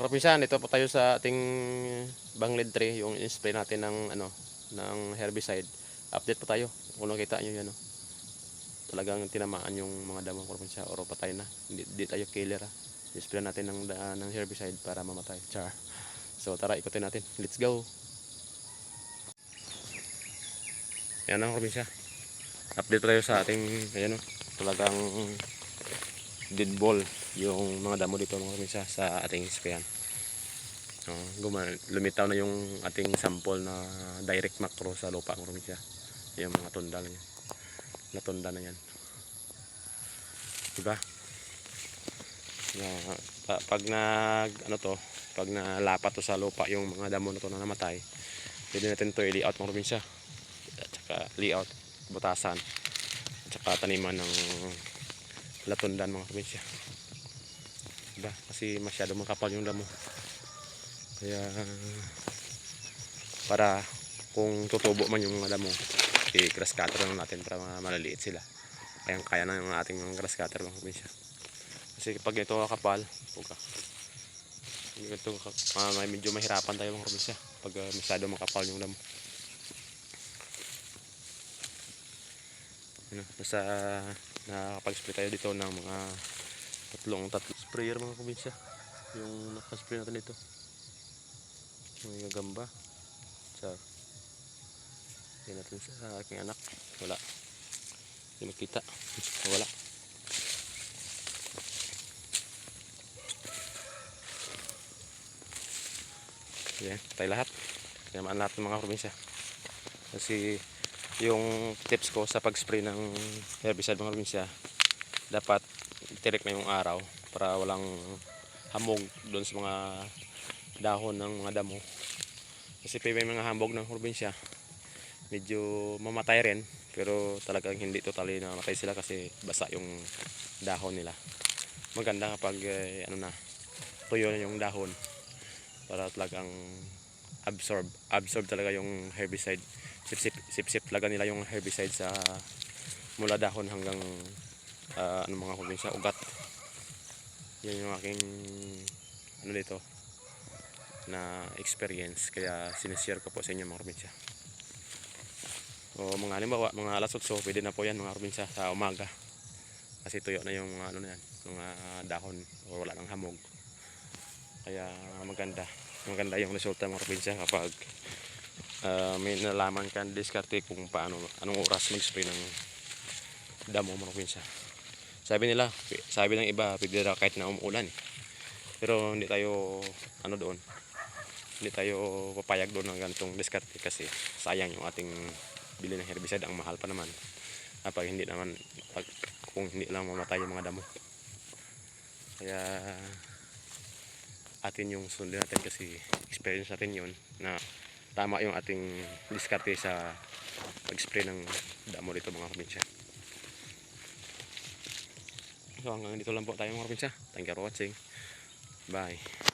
Mga ito po tayo sa ating banglid tree, yung spray natin ng ano, ng herbicide. Update po tayo. Kung nakita nyo yan, no? talagang tinamaan yung mga mga pinsan, or patay na. Hindi, hindi tayo killer, ha. I-spray natin ng, da- ng herbicide para mamatay. Char. So, tara, ikutin natin. Let's go! Yan ang probinsya. Update pa tayo sa ating, ayan o, talagang dead ball yung mga damo dito mga probinsya sa ating sprayan. Uh, guma, lumitaw na yung ating sample na direct macro sa lupa mga probinsya. Yung mga tunda na yan. Natunda na yan. Diba? Na, pa- pag nag, ano to, pag nalapat to sa lupa yung mga damo na to na namatay, pwede natin to i-layout mga probinsya at saka layout butasan at saka taniman ng latundan mga probinsya diba? kasi masyado makapal yung damo. Kaya para kung tutubo man yung damo i-grass cutter lang natin para ma- malaliit sila. Kayang kaya na yung ating grass cutter mga probinsya kasi pag ito kapal puka ito, uh, may medyo mahirapan tayo mga probinsya pag uh, masyado makapal yung damo. Ano, basta nakakapag-spray tayo dito ng mga tatlong tatlo sprayer mga kubinsya yung nakaspray natin dito. Yung gagamba. Sa yan natin sa aking anak. Wala. Hindi makita wala. Yan tayo lahat. Yamaan lahat ng mga probinsya. Kasi yung tips ko sa pag-spray ng herbicide mga probinsya dapat tirik na yung araw para walang hamog doon sa mga dahon ng mga damo. Kasi may mga hamog ng probinsya medyo mamatay rin pero talagang hindi totally na matay sila kasi basa yung dahon nila. Maganda kapag eh, ano na tuyo na yung dahon para talagang absorb absorb talaga yung herbicide sip-sip sip-sip talaga nila yung herbicide sa mula dahon hanggang ah, ano mga probinsya ugat. Yan yung aking ano dito na experience. Kaya sinishare ko po sa inyo mga probinsya o mga halimbawa mga alas 8 pwede na po yan mga probinsya sa umaga. Kasi tuyo na yung mga ano na yan mga dahon o wala nang hamog. Kaya maganda. Maganda yung resulta mga probinsya kapag ah, may nalaman ka diskarte kung paano anong oras mag-spray ng damo mga probinsya sabi nila sabi ng iba pwede raw kahit na umuulan eh. pero hindi tayo ano doon hindi tayo papayag doon ng ganitong diskarte kasi sayang yung ating bili ng herbicide. Ang mahal pa naman. Kapag hindi naman pag, kung hindi lang mamatay yung mga damo. Kaya atin yung sundin natin kasi experience natin yun na tama yung ating diskarte sa pag-spray ng damo dito mga probinsya So hanggang dito lang po tayo mga probinsya. Thank you for watching. Bye.